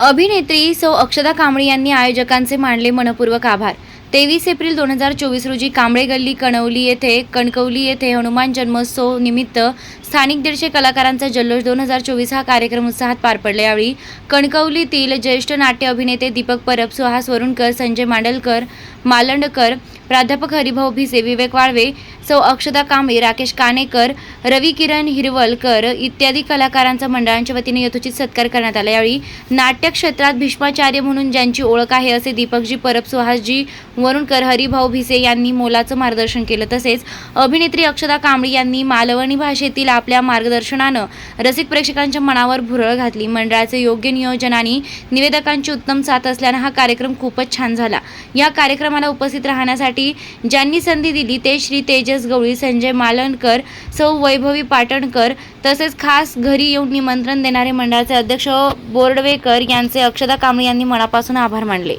अभिनेत्री सौ अक्षदा कांबळे यांनी आयोजकांचे मानले मनपूर्वक आभार. तेवीस एप्रिल दोन हजार चोवीस रोजी कांबळे गल्ली कणवली येथे कणकवली येथे हनुमान जन्मोत्सव निमित्त स्थानिक दीडशे कलाकारांचा जल्लोष दोन हजार चोवीस हा कार्यक्रम उत्साहात पार पडला. यावेळी कणकवलीतील ज्येष्ठ नाट्य अभिनेते दीपक परब सुहास वरुणकर संजय मांडलकर मालंडकर प्राध्यापक हरिभाऊ भिसे विवेक वाळवे सौ अक्षदा कांबळे राकेश कानेकर रवी किरण हिरवलकर इत्यादी कलाकारांचा मंडळांच्या वतीने यथोचित सत्कार करण्यात आला. यावेळी नाट्य क्षेत्रात भीष्माचार्य म्हणून ज्यांची ओळख आहे असे दीपकजी परब सुहासजी वरुणकर हरिभाऊ भिसे यांनी मोलाचं मार्गदर्शन केलं. तसेच अभिनेत्री अक्षदा कांबळी यांनी मालवणी भाषेतील आपल्या मार्गदर्शनानं रसिक प्रेक्षकांच्या मनावर भुरळ घातली. मंडळाचे योग्य नियोजन आणि निवेदकांची उत्तम साथ असल्यानं हा कार्यक्रम खूपच छान झाला. या कार्यक्रमाला उपस्थित राहण्यासाठी ज्यांनी संधी दिली ते श्री तेजस गवळी संजय मालनकर सौ वैभवी पाटणकर तसेच खास घरी येऊन निमंत्रण देणारे मंडळाचे अध्यक्ष बोर्डवेकर यांचे अक्षदा कांबळे यांनी मनापासून आभार मानले.